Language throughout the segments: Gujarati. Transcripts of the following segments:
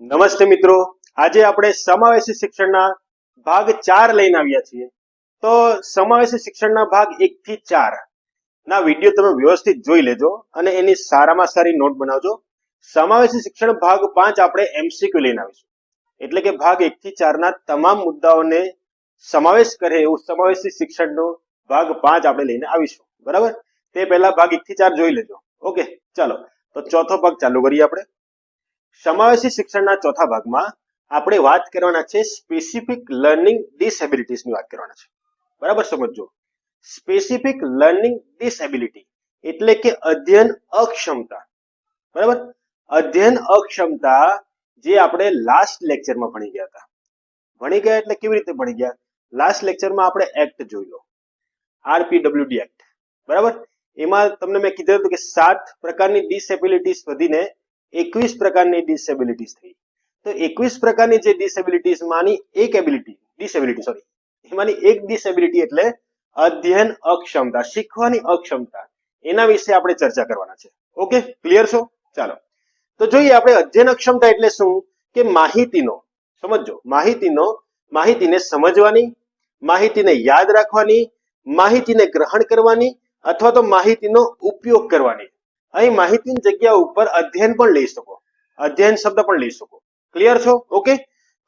નમસ્તે મિત્રો. આજે આપણે સમાવેશી શિક્ષણના ભાગ ચાર લઈને આવ્યા છીએ. તો સમાવેશી શિક્ષણના ભાગ એક થી ચાર. ના, વીડિયો તમે વ્યવસ્થિત જોઈ લેજો અને એની સારામાં સારી નોટ બનાવજો. સમાવેશી શિક્ષણ ભાગ પાંચ આપણે એમસીક્યુ લઈને આવીશું. એટલે કે ભાગ એક થી ચારના તમામ મુદ્દાઓને સમાવેશ કરે એવું સમાવેશી શિક્ષણનો ભાગ પાંચ આપણે લઈને આવીશું. બરાબર? તે પહેલા ભાગ એક થી ચાર જોઈ લેજો. ઓકે, ચાલો. તો ચોથો ભાગ ચાલુ કરીએ આપણે. સમાવેશી શિક્ષણના ચોથા ભાગમાં આપણે વાત કરવાના છે સ્પેસિફિક લર્નિંગ ડિસેબિલિટીઝની વાત કરવાના છે. બરાબર સમજો સ્પેસિફિક લર્નિંગ ડિસેબિલિટી એટલે કે અધ્યયન અક્ષમતા. બરાબર? અધ્યયન અક્ષમતા જે આપણે લાસ્ટ લેક્ચરમાં ભણી ગયા હતા. ભણી ગયા એટલે કેવી રીતે ભણી ગયા? લાસ્ટ લેક્ચરમાં આપણે એક્ટ જોઈ લો. આરપીડબ્લ્યુડી એક્ટ બરાબર? એમાં તમને મેં કીધું હતું કે સાત પ્રકારની ડિસેબિલિટીઝ વધીને એકવીસ પ્રકારની ડિસેબિલિટીઝ થઈ. તો એકવીસ પ્રકારની જે ડિસેબિલિટીઝ માની એક એબિલિટી ડિસેબિલિટી સોરી એમાંની એક ડિસેબિલિટી એટલે અધ્યયન અક્ષમતા, શીખવાની અક્ષમતા. એના વિશે આપણે ચર્ચા કરવાના છે. ઓકે? ક્લિયર છો? ચાલો. તો જોઈએ આપણે અધ્યયન અક્ષમતા એટલે શું? કે માહિતીનો સમજો માહિતીનો, માહિતીને સમજવાની, માહિતીને યાદ રાખવાની, માહિતીને ગ્રહણ કરવાની, અથવા તો માહિતીનો ઉપયોગ કરવાની. અહીં માહિતીની જગ્યા ઉપર અધ્યયન પણ લઈ શકો. અધ્યયન શબ્દ પણ લઈ શકો. ક્લિયર છો? ઓકે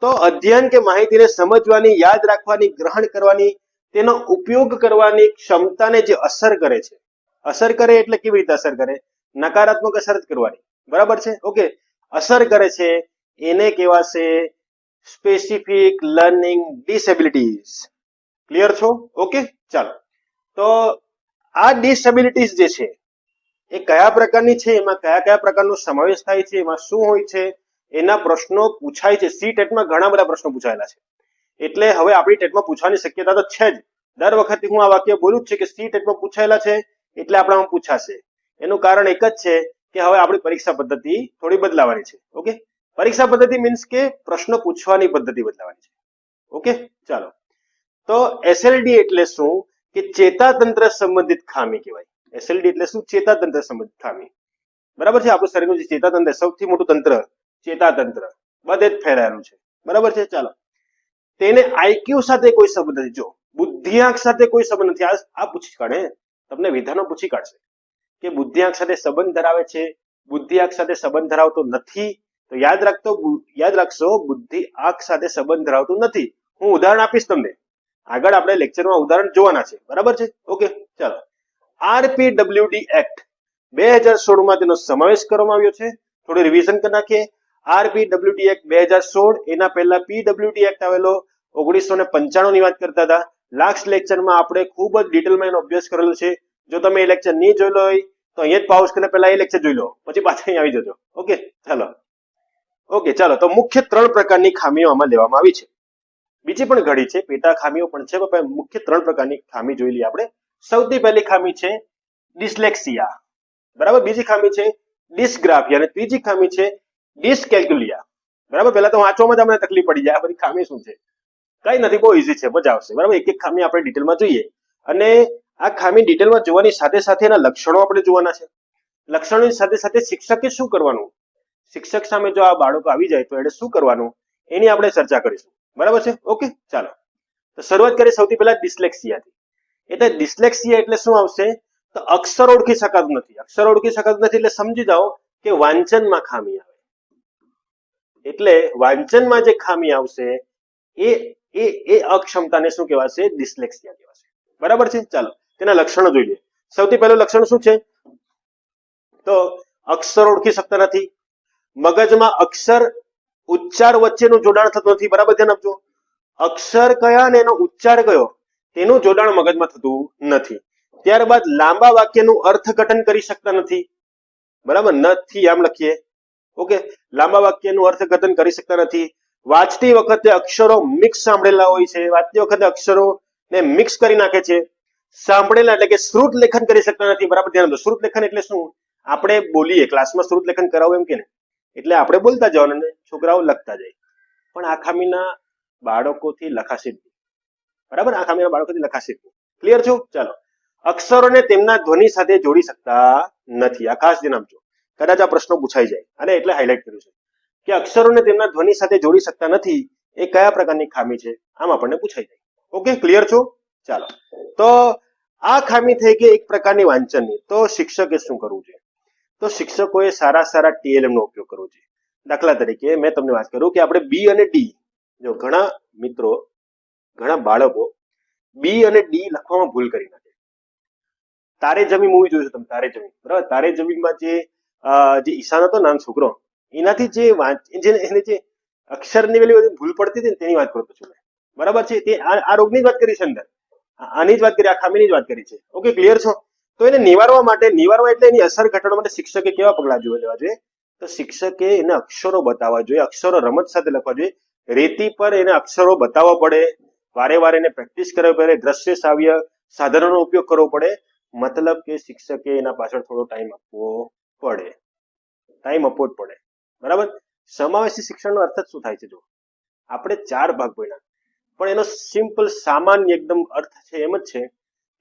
તો અધ્યયન કે માહિતીને સમજવાની, યાદ રાખવાની, ગ્રહણ કરવાની, તેનો ઉપયોગ કરવાની ક્ષમતાને જે અસર કરે છે. અસર કરે એટલે કેવી રીતે અસર કરે? નકારાત્મક અસર જ કરવાની. બરાબર છે? ઓકે અસર કરે છે, એને કહેવાશે સ્પેસિફિક લર્નિંગ ડિસેબિલિટીઝ ક્લિયર છો? ઓકે ચાલો. તો આ ડિસેબિલિટીઝ જે છે એ કયા પ્રકારની છે? એમાં કયા કયા પ્રકારનો સમાવેશ થાય છે? એમાં શું હોય છે? એના પ્રશ્નો પૂછાય છે. સી ટેટમાં ઘણા બધા પ્રશ્નો પૂછાયેલા છે. એટલે હવે આપણી ટેટમાં પૂછવાની શક્યતા તો છે જ. દર વખતે હું આ વાક્ય બોલું જ છે કે સી ટેટમાં પૂછાયેલા છે એટલે આપણામાં પૂછાશે. એનું કારણ એક જ છે કે હવે આપણી પરીક્ષા પદ્ધતિ થોડી બદલાવાની છે. ઓકે? પરીક્ષા પદ્ધતિ મીન્સ કે પ્રશ્ન પૂછવાની પદ્ધતિ બદલાવાની છે. ઓકે? ચાલો. તો એસએલડી એટલે શું? કે ચેતાતંત્ર સંબંધિત ખામી કહેવાય. એસએલડી એટલે શું? ચેતાતંત્ર સંબંધિત બરાબર છે? આપણું શરીરનું જે ચેતાતંત્ર સૌથી મોટું તંત્ર ચેતાતંત્ર. બધે જ ફેલાયેલું છે. બરાબર છે? ચાલો. તેને આઈક્યુ સાથે કોઈ સંબંધ નથી. જો બુદ્ધિઆંક સાથે કોઈ સંબંધ નથી. આ પૂછી કાઢે તમને વિધાનો પૂછી કાઢશે કે બુદ્ધિઆંક સાથે સંબંધ ધરાવે છે. બુદ્ધિઆંક સાથે સંબંધ ધરાવતો નથી. તો યાદ રાખતો યાદ રાખશો બુદ્ધિ આંખ સાથે સંબંધ ધરાવતું નથી. હું ઉદાહરણ આપીશ તમને. આગળ આપણે લેક્ચરમાં ઉદાહરણ જોવાના છે. બરાબર છે? ઓકે ચાલો. RPWD act. બે હજાર સોળમાં તેનો સમાવેશ કરવામાં આવ્યો છે. થોડું રિવિઝન કરી નાખીએ. આરપીડબ્લ્યુડી એક્ટ બે હજાર સોળ એના પહેલા પીડબ્લ્યુડી એક્ટ આવેલો. ઓગણીસો ને પંચાણું ની વાત કરતા હતા. લાસ્ટ લેક્ચરમાં આપણે ખૂબ જ ડિટેલમાં એનો અભ્યાસ કરેલો છે. જો તમે એ લેક્ચર નહીં જોયેલો હોય, તો અહીંયા જ પાઉસ કરીને પહેલા એ લેક્ચર જોઈ લો. પછી પાછા અહીં આવી જજો. ઓકે? ચાલો. ઓકે, ચાલો. તો મુખ્ય ત્રણ પ્રકારની ખામીઓ આમાં લેવામાં આવી છે. બીજી પણ ઘડી છે. પેટા ખામીઓ પણ છે, પણ મુખ્ય ત્રણ પ્રકારની ખામી જોઈ લઈએ આપણે. સૌથી પહેલી ખામી છે ડિસ્લેક્સિયા. બરાબર? બીજી ખામી છે ડિસ્ગ્રાફિયા અને ત્રીજી ખામી છે ડિસ્કેલ્ક્યુલિયા. બરાબર? પહેલા તો વાંચવામાં જ અમને તકલીફ પડી જાય. આ બધી ખામી શું છે? કઈ નથી, બહુ ઈઝી છે. મજા આવશે. બરાબર? એક એક ખામી આપણે ડિટેલમાં જોઈએ. અને આ ખામી ડિટેલમાં જોવાની સાથે સાથે એના લક્ષણો આપણે જોવાના છે. લક્ષણોની સાથે સાથે શિક્ષકે શું કરવાનું? શિક્ષક સામે જો આ બાળકો આવી જાય તો એને શું કરવાનું? એની આપણે ચર્ચા કરીશું. બરાબર છે? ઓકે? ચાલો. તો શરૂઆત કરીએ સૌથી પહેલા ડિસ્લેક્સિયાથી. એટલે ડિસ્લેક્સિયા એટલે શું આવશે? તો અક્ષર ઓળખી શકાતું નથી. અક્ષર ઓળખી શકાતું નથી એટલે સમજી જાઓ કે વાંચનમાં ખામી આવે. એટલે વાંચનમાં જે ખામી આવશે, એ એ એ અક્ષમતાને શું કહેવાશે? ડિસ્લેક્સિયા કહેવાશે. બરાબર છે? ચાલો, તેના લક્ષણો જોઈએ સૌથી પહેલું લક્ષણ શું છે? તો અક્ષર ઓળખી શકતા નથી. મગજમાં અક્ષર ઉચ્ચાર વચ્ચેનું જોડાણ થતું નથી. બરાબર ધ્યાન આપજો. અક્ષર કયા ને એનો ઉચ્ચાર કયો? તેનું જોડાણ મગજમાં થતું નથી. ત્યારબાદ લાંબા વાક્યનું અર્થઘટન કરી શકતા નથી. બરાબર? નથી આમ લખીએ. ઓકે? લાંબા વાક્યનું અર્થઘટન કરી શકતા નથી. વાંચતી વખતે અક્ષરો મિક્સ સાંભળેલા હોય છે. વાંચતી વખતે અક્ષરો ને મિક્સ કરી નાખે છે. સાંભળેલા એટલે કે શ્રુત લેખન કરી શકતા નથી. બરાબર? ધ્યાન દો શ્રુત લેખન એટલે શું? આપણે બોલીએ. ક્લાસમાં શ્રુત લેખન કરાવું એમ કે ને એટલે આપણે બોલતા જવાનું અને છોકરાઓ લખતા જાય. પણ આ ખામીના બાળકોથી લખાશે બરાબર? આ ખામીના બાળકોથી લખાશે. ક્લિયર છો ચાલો. અક્ષરોને તેમના ધ્વનિ સાથે જોડી શકતા નથી. આ ખાસ ધ્યાન કદાચ આ પ્રશ્નો પૂછાઈ જાય. અને એટલે હાઇલાઇટ કર્યું છે. કે અક્ષરોને તેમના ધ્વનિ સાથે જોડી શકતા નથી, એ કયા પ્રકારની ખામી છે? આમ આપણને પૂછાઈ જાય. ઓકે ક્લિયર છો? ચાલો. તો આ ખામી થઈ ગઈ એક પ્રકારની વાંચનની. તો શિક્ષકે શું કરવું છે? તો શિક્ષકોએ સારા સારા ટીએલએમ નો ઉપયોગ કરવો છે. દાખલા તરીકે મેં તમને વાત કરું કે આપણે બી અને ડી જો ઘણા મિત્રો ઘણા બાળકો બી અને ડી લખવામાં ભૂલ કરી નાખે. તારે જમીન મૂવી જોયું તમે, તારે જમીન. બરાબર? તારે જમીનમાં જે જે ઈશાન હતો નામ છોકરો, એનાથી જે એને જે અક્ષરની પેલી ભૂલ પડતી હતી તેની વાત કરતો છું. બરાબર છે? તે આ રોગની જ વાત કરી છે અંદર. આની જ વાત કરી આ ખામીની જ વાત કરી છે. ઓકે ક્લિયર છો? તો એને નિવારવા માટે, નિવારવા એટલે એની અસર ઘટાડવા માટે શિક્ષકે કેવા પગલા જોવા લેવા જોઈએ? તો શિક્ષકે એને અક્ષરો બતાવવા જોઈએ, અક્ષરો રમત સાથે લખવા જોઈએ. રેતી પર એને અક્ષરો બતાવવા પડે વારે વારે એને પ્રેક્ટિસ કરવી પડે દ્રશ્ય શ્રાવ્ય સાધનોનો ઉપયોગ કરવો પડે. મતલબ કે શિક્ષકે એના પાછળ થોડો ટાઈમ આપવો પડે. ટાઈમ આપવો જ પડે. બરાબર? સમાવેશી શિક્ષણનો અર્થ જ શું થાય છે? જો આપણે ચાર ભાગ ભણ્યા. પણ એનો સિમ્પલ સામાન્ય, એકદમ અર્થ છે એમ જ છે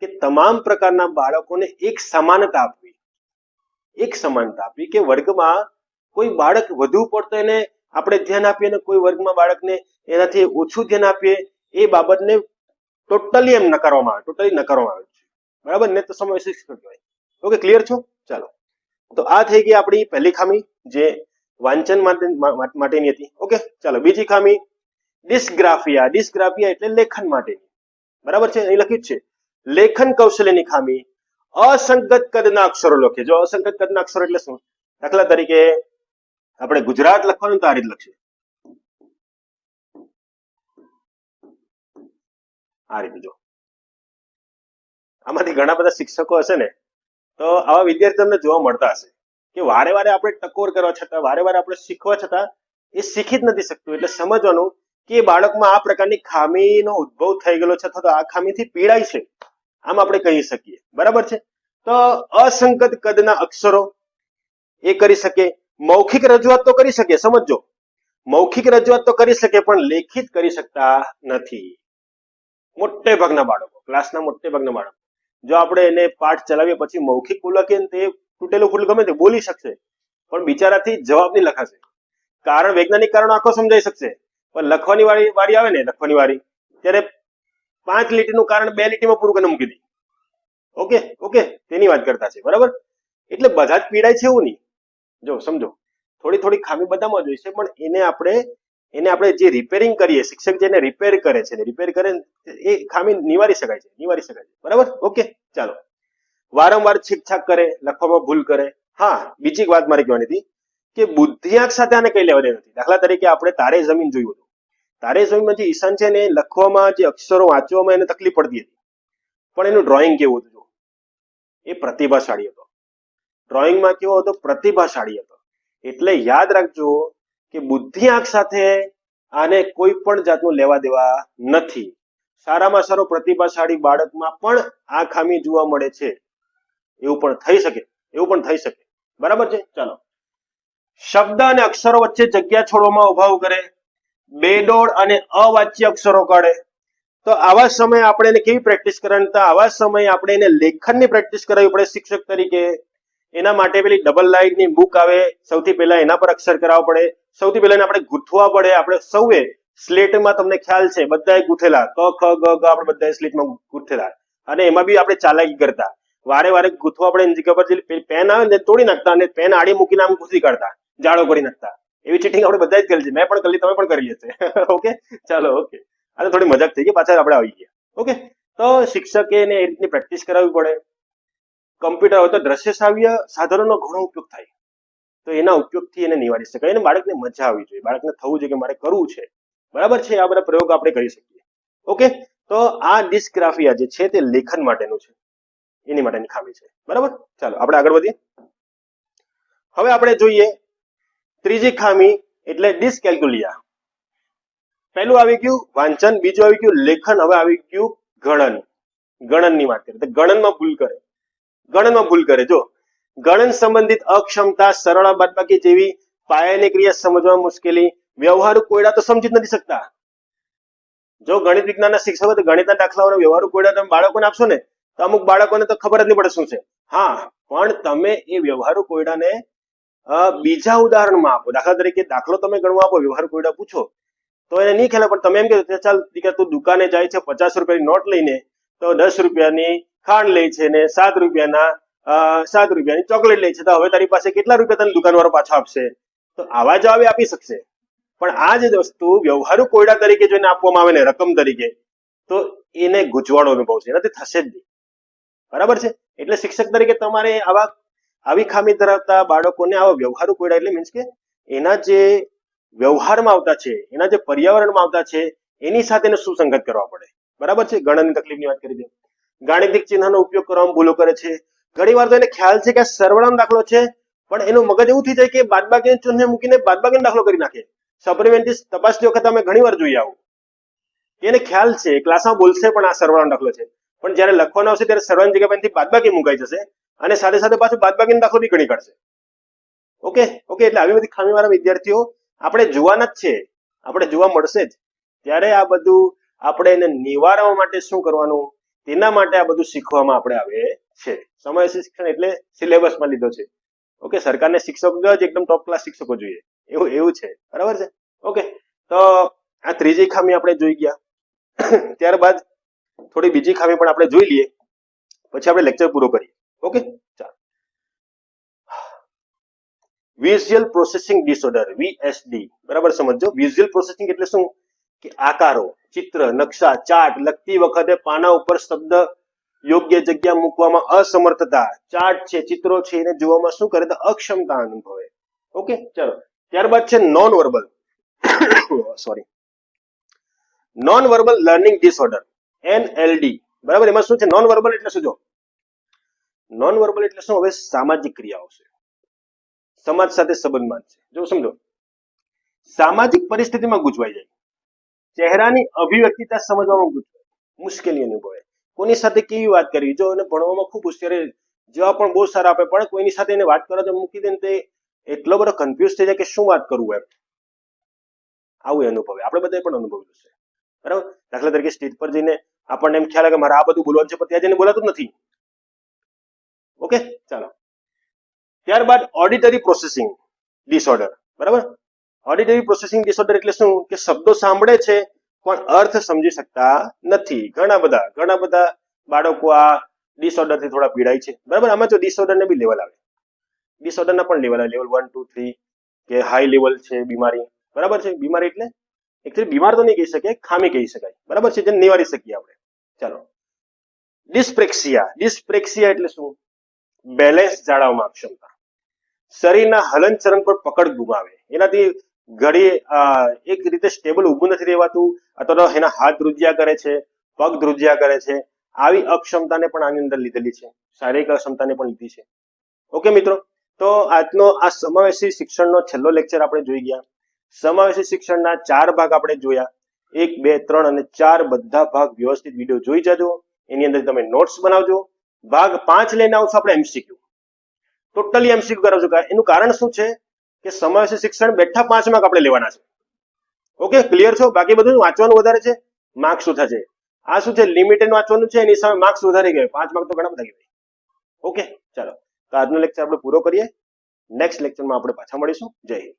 કે તમામ પ્રકારના બાળકોને એક સમાનતા આપવી. એક સમાનતા આપવી કે વર્ગમાં કોઈ બાળક વધુ પડતો એને આપણે ધ્યાન આપીએ અને કોઈ વર્ગમાં બાળકને એનાથી ઓછું ધ્યાન આપીએ એ બાબતને ટોટલી એમ નકારવામાં આવે, ટોટલી નકારવામાં આવે છે. બરાબર? ને તો સમય શિક્ષણ કહેવાય ઓકે, ક્લિયર છો? ચાલો. તો આ થઈ ગઈ આપણી પહેલી ખામી જે વાંચન માટે માટેની હતી. ઓકે, ચાલો. બીજી ખામી, ડિસ્ગ્રાફિયા. ડિસ્ગ્રાફિયા એટલે લેખન માટેની. બરાબર છે? અહીં લખ્યું છે. લેખન કૌશલ્યની ખામી. અસંગત કદના અક્ષરો લખે. જો અસંગત કદના અક્ષરો એટલે શું? દાખલા તરીકે, આપણે ગુજરાત લખવાનું તો આ રીતે લખશે આ રીતે જો. આમાંથી ઘણા બધા શિક્ષકો હશે ને, તો આવા વિદ્યાર્થી તમને જોવા મળતા હશે કે વારે વારે આપણે ટકોર કરવા છતાં, વારે વારે આપણે શીખવા છતાં એ શીખી જ નથી શકતું. એટલે સમજવાનું કે બાળકમાં આ પ્રકારની ખામીનો ઉદ્ભવ થઈ ગયેલો છે તો આ ખામીથી પીડાય છે. આમ આપણે કહી શકીએ. બરાબર છે? તો અસંગત કદના અક્ષરો એ કરી શકે. મૌખિક રજૂઆત તો કરી શકે. સમજો મૌખિક રજૂઆત તો કરી શકે, પણ લેખિત કરી શકતા નથી. મોટે ભાગના બાળકો ક્લાસના મોટે ભાગના બાળકો. જો આપણે એને પાઠ ચલાવીએ પછી મૌખિક બોલકીએ ને તે તૂટેલું ફૂલ ગમે તે બોલી શકશે, પણ બિચારાથી જવાબ નહીં લખાશે. કારણ વૈજ્ઞાનિક કારણો આખો સમજાઈ શકશે. પણ લખવાની વાળી વારી આવે ને, લખવાની વારી, ત્યારે પાંચ લીટીનું કારણ બે લીટીમાં પૂરું કરીને મૂકી દે. ઓકે ઓકે, તેની વાત કરતા છે, બરાબર? એટલે બધા જ પીડાય છે એવું નહીં. જો, સમજો થોડી થોડી ખામી બધામાં જોઈશે, પણ એને આપણે એને આપણે જે રિપેરિંગ કરીએ, શિક્ષક જેને રિપેર કરે છે રિપેર કરે એ ખામી નિવારી શકાય છે, નિવારી શકાય છે. બરાબર? ઓકે, ચાલો. વારંવાર છીકછાક કરે, લખવામાં ભૂલ કરે. હા, બીજી વાત મારે કહેવાની હતી કે બુદ્ધિઆંક સાથે આને કઈ લેવા દેવા નથી. દાખલા તરીકે આપણે તારે જમીન જોયું હતું. તારે જમીનમાં જે ઈશાન છે ને લખવામાં જે અક્ષરો વાંચવામાં એને તકલીફ પડતી હતી. પણ એનું ડ્રોઈંગ કેવું હતું એ પ્રતિભાશાળી હતો. ડ્રોઈંગમાં કેવો હતો? પ્રતિભાશાળી હતો. એટલે યાદ રાખજો કે બુદ્ધિઆંક સાથે આને કોઈ પણ જાતનું લેવા દેવા નથી. સારામાં સારો પ્રતિભાશાળી બાળકમાં પણ આ ખામી જોવા મળે છે. એવું પણ થઈ શકે, એવું પણ થઈ શકે. બરાબર છે? ચાલો. શબ્દ અને અક્ષરો વચ્ચે જગ્યા છોડવામાં ઉભાવ કરે. બેડોળ અને અવાચ્ય અક્ષરો કાઢે. તો આવા સમયે આપણે એને કેવી પ્રેક્ટિસ કરવાની? આવા સમયે આપણે એને લેખનની પ્રેક્ટિસ કરાવી પડે શિક્ષક તરીકે. એના માટે પેલી ડબલ લાઇનની બુક આવે. સૌથી પહેલા એના પર અક્ષર કરાવવા પડે. સૌથી પહેલા આપણે ગૂંથવા પડે. આપણે સૌએ સ્લેટમાં તમને ખ્યાલ છે, બધાએ ગૂંથેલા. ક, ખ, ગ ગ આપણે બધાએ સ્લેટમાં ગૂંથેલા. અને એમાં બી આપણે ચાલાકી કરતા. વારે વારે ગૂંથવા પડે એની જગ્યા પર પેન આવે ને તોડી નાખતા અને પેન આડી મૂકીને આમ ઘૂસી કાઢતા. જાડો કરી નાખતા. એવી ચીટિંગ આપણે બધા જ કરી છે. મેં પણ કરી, તમે પણ કરી હશે. ઓકે? ચાલો, ઓકે. આ થોડી મજાક થઈ ગઈ. પાછા આપણે આવી ગયા. ઓકે? તો શિક્ષકે એને એ રીતની પ્રેક્ટિસ કરાવવી પડે. કમ્પ્યુટર હોય તો દ્રશ્ય શ્રાવ્ય સાધનોનો ઘણો ઉપયોગ થાય. તો એના ઉપયોગથી એને નિવારી શકાય. અને બાળકને મજા આવવી જોઈએ. બાળકને થવું જોઈએ કે મારે કરવું છે. બરાબર છે? આ બધા પ્રયોગ આપણે કરી શકીએ. ઓકે તો આ ડિસ્ગ્રાફિયા જે છે તે લેખન માટેનું છે. એની માટેની ખામી છે. બરાબર? ચાલો, આપણે આગળ વધીએ. હવે આપણે જોઈએ ત્રીજી ખામી એટલે ડિસ્કેલ્ક્યુલિયા. પહેલું આવી ગયું વાંચન, બીજું આવી ગયું લેખન, હવે આવી ગયું ગણન. ગણનની વાત કરીએ. તો ગણનમાં ભૂલ કરે. ગણનમાં ભૂલ કરે. જો, ગણન સંબંધિત અક્ષમતા સરળ બાદબાકી જેવી પાયાની ક્રિયા સમજવા મુશ્કેલી, વ્યવહારુ કોયડા તો સમજી જ નથી શકતા. જો ગણિત વિજ્ઞાનના શિક્ષકો તો ગણિતના દાખલાઓને વ્યવહારુ કોયડા તમે બાળકોને આપશો ને, તો અમુક બાળકોને તો ખબર જ નહીં પડે શું છે. હા, પણ તમે એ વ્યવહારુ કોયડાને બીજા ઉદાહરણમાં આપો. દાખલા તરીકે દાખલો તમે ગણવા આપો, વ્યવહાર કોયડા પૂછો, તો એને નહીં ખ્યાલ પણ તમે એમ કે ચાલ દીકરા તું દુકાને જાય છે, પચાસ રૂપિયાની નોટ લઈને, તો દસ રૂપિયાની ખાંડ લે છે ને સાત રૂપિયાના સાત રૂપિયાની ચોકલેટ લે છે. તો હવે તારી પાસે કેટલા રૂપિયા તને દુકાનવાળો પાછો આપશે? તો આવા જવાબ આપી શકશે. પણ આ જ વસ્તુ વ્યવહારુ કોયડા તરીકે જોઈને આપવામાં આવે ને, રકમ તરીકે, તો એને ગૂંચવાડો અનુભવ છે એનાથી થશે જ નહીં. બરાબર છે? એટલે શિક્ષક તરીકે તમારે આવા, આવી ખામી ધરાવતા બાળકોને આવા વ્યવહારુ કોયડા એટલે મીન્સ કે એના જે વ્યવહારમાં આવતા છે, એના જે પર્યાવરણમાં આવતા છે, એની સાથે એને સુસંગત કરવા પડે. બરાબર છે? ગણનની તકલીફની વાત કરી દે. ગાણિતિક ચિહ્નનો ઉપયોગ કરવામાં ભૂલો કરે છે. ઘણી તો એને ખ્યાલ છે કે સરવાળાનો દાખલો છે, પણ એનું મગજ એવું થઈ જાય કે બાદબાકીનું ચિહ્ન મૂકીને બાદબાકીનો દાખલો કરી નાખે. સપ્લિમેન્ટરી તપાસતી વખતે અમે ઘણી વાર જોઈ આવું. એને ખ્યાલ છે, ક્લાસમાં બોલશે પણ આ સરવાળાનો દાખલો છે. પણ જ્યારે લખવાનો આવશે ત્યારે સરવાળાની જગ્યા પરથી બાદબાકી મુકાઈ જશે અને સાથે સાથે પાછું બાદબાકીનો દાખલો બી ગણી કાઢશે. ઓકે? ઓકે, એટલે આવી બધી ખામીવાળા વિદ્યાર્થીઓ આપણે જોવાના જ છે. આપણે જોવા મળશે જ. ત્યારે આ બધું આપણે એને નિવારવા માટે શું કરવાનું? તેના માટે આ બધું શીખવામાં આપણે આવે છે. સમય શિક્ષણ એટલે સિલેબસમાં લીધો છે. ઓકે સરકારને શિક્ષકો જ એકદમ ટોપ ક્લાસ શિક્ષકો જોઈએ. એવું એવું છે. બરાબર છે? ઓકે તો આ ત્રીજી ખામી આપણે જોઈ ગયા. ત્યારબાદ થોડી બીજી ખામી પણ આપણે જોઈ લઈએ. પછી આપણે લેક્ચર પૂરો કરીએ. ઓકે ચાલો. વિઝ્યુઅલ પ્રોસેસિંગ ડિસઓર્ડર વીએસડી બરાબર સમજો વિઝ્યુઅલ પ્રોસેસિંગ એટલે શું? કે આકારો, ચિત્ર, નકશા, ચાર્ટ લખતી વખતે પાના ઉપર શબ્દ યોગ્ય જગ્યા મૂકવામાં અસમર્થતા. ચાર્ટ છે, ચિત્રો છે, એને જોવામાં શું કરે તો અક્ષમતા અનુભવે. ઓકે, ચલો. ત્યારબાદ છે non verbal sorry non verbal learning disorder NLD બરાબર? એમાં શું છે? નોન વર્બલ એટલે શું? જો. નોન વર્બલ એટલે શું? હવે સામાજિક ક્રિયાઓ છે. સમાજ સાથે સંબંધમાં છે. જો સમજો. સામાજિક પરિસ્થિતિમાં ગુજવાઈ જાય. ચહેરાની અભિવ્યક્તિતા સમજવામાં મુશ્કેલી અનુભવે. કોની સાથે કેવી વાત કરવી? જો એને ભણવામાં ખૂબ હોશિયારી જવાબ પણ બહુ સારા આપે, પણ કોઈની સાથે એને વાત કરો તો મૂકી દે તે એટલો બધો કન્ફ્યુઝ થઈ જાય કે શું વાત કરવું એમ. આવું અનુભવે. આપણે બધાએ પણ અનુભવ્યું છે. બરાબર? દાખલા તરીકે સ્ટેજ પર જઈને આપણને એમ ખ્યાલ આવે કે મારે આ બધું બોલવાનું છે, પણ ત્યાં જઈને બોલાતું નથી. ઓકે ચાલો. ત્યારબાદ ઓડિટરી પ્રોસેસિંગ ડિસઓર્ડર બરાબર? ઓડિટરી પ્રોસેસિંગ ડિસઓર્ડર એટલે શું? કે શબ્દો સાંભળે છે, પણ અર્થ સમજી શકતા નથી. ઘણા બધા ઘણા બધા બાળકો આ ડિસઓર્ડરથી થોડા પીડાય છે. બરાબર? આમાં જો ડિસઓર્ડર ને બી લેવલ આવે. ડિસઓર્ડર ના પણ લેવલ આવે. લેવલ વન ટુ થ્રી કે હાઈ લેવલ છે, બીમારી. બરાબર છે? બીમારી એટલે એકચુઅલી બીમાર તો નહીં કહી શકે ખામી કહી શકાય. બરાબર છે? જેને નિવારી શકીએ આપણે. ચાલો. ડિસ્પ્રેક્સિયા ડિસ્પ્રેક્સિયા એટલે શું? બેલેન્સ જાળવવામાં અક્ષમતા શરીરના હલનચલન પર પકડ ગુમાવે. એનાથી ઘડી એક રીતે સ્ટેબલ ઊભું નથી રહેવાતું, અથવા તો એના હાથ ધ્રુજ્યા કરે છે, પગ ધ્રુજ્યા કરે છે, આવી અક્ષમતાને પણ આની અંદર લીધેલી છે, શારીરિક અક્ષમતાને પણ લીધી છે. ઓકે મિત્રો, તો આજનો આ સમાવેશી શિક્ષણનો છેલ્લો લેક્ચર આપણે જોઈ ગયા. સમાવેશી શિક્ષણના ચાર ભાગ આપણે જોયા. એક, બે, ત્રણ અને ચાર બધા ભાગ વ્યવસ્થિત વીડિયો જોઈ જજો. એની અંદર તમે નોટ્સ બનાવજો. ભાગ પાંચ લઈને આવશો આપણે એમસીક્યુ ટોટલી એમસીક્યુ કરાવજો. એનું કારણ શું છે? કે સમાવેશી શિક્ષણ બેઠા પાંચ માર્ક આપણે લેવાના છે. ઓકે ક્લિયર છો? બાકી બધું વાંચવાનું વધારે છે? માર્ક્સ ઓછા છે આ શું છે? લિમિટેડ વાંચવાનું છે? એની સામે માર્ક્સ વધારી ગયો. પાંચ માર્ક તો ઘણા બધા ગયા. ઓકે ચાલો. તો આજનો લેક્ચર આપણે પૂરો કરીએ. નેક્સ્ટ લેક્ચરમાં આપણે પાછા મળીશું. જય હિન્દ.